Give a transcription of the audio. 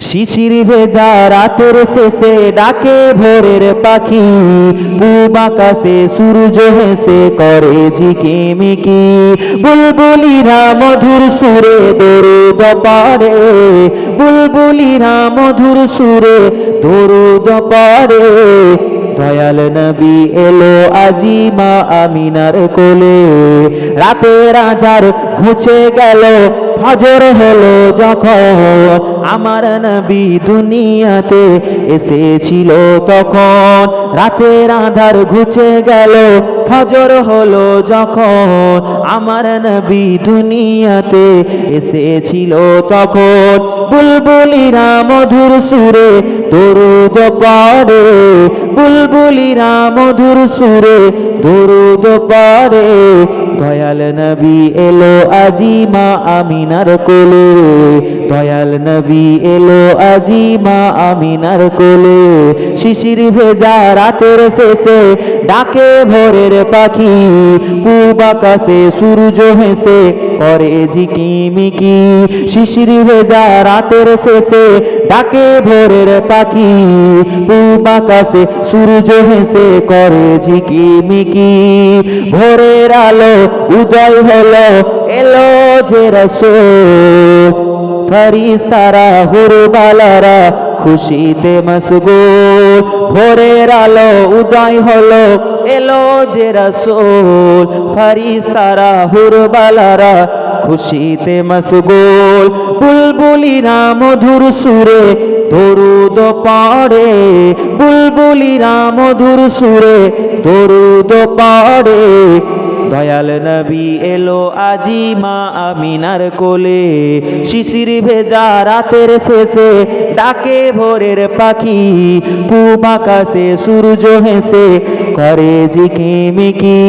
শিশির ভেজা রাতের শেষে ডাকে ভোরের পাখি। পূব সূর্য হেসে করে ঝিকিমিকি। বুলবুলিরা মধুর সুরে দরুদ পারে। বুলবুলিরা মধুর সুরে দরুদ পারে। দয়াল নবী এলো আজি মা আমিনার কোলে। রাতের আজার ঘুচে গেল ফজর হলো যখন আমার নবী দুনিয়াতে এসেছিল তখন। রাতের আধার ঘুচে গেল, ফজর হলো যখন আমার নবী দুনিয়াতে এসেছিল তখন। বুলবুলিরা মধুর সুরে দরুদ পড়ে বুলবুলিরা মধুর সুরে দরুদ পড়ে দয়াল নবী এলো আজি মা আমিনার কোলে। দয়াল নবী এলো আজি মা আমিনার কোলে। শিশির ভেজা রাতের শেষে ডাকে ভোরের পাখি। পূব আকাশে সূর্য হেসে করে ঝিকিমিকি। শিশির ভেজা রাতের শেষে ডাকে ভোরের পাখি। পূব আকাশে সূর্য হেসে করে ঝিকিমিকি। ভোরের আলো উদয় হলো, এলো যে রসো ফরিস্তারা, হুরবালারা খুশিতে মশগুল। ভোরের আলো উদয় হলো, এলো যে রসুল। ফরিস্তারা, হুরবালারা খুশিতে মশগুল। বুলবুলিরা মধুর সুরে দরুদ পড়ে। বুলবুলিরা মধুর সুরে দরুদ পড়ে। দয়াল নবী এলো আজি মা আমিনার কোলে। শিশির ভেজা রাতের শেষে ডাকে ভোরের পাখি। পূব আকাশে সূর্য হেসে করে ঝিকিমিকি।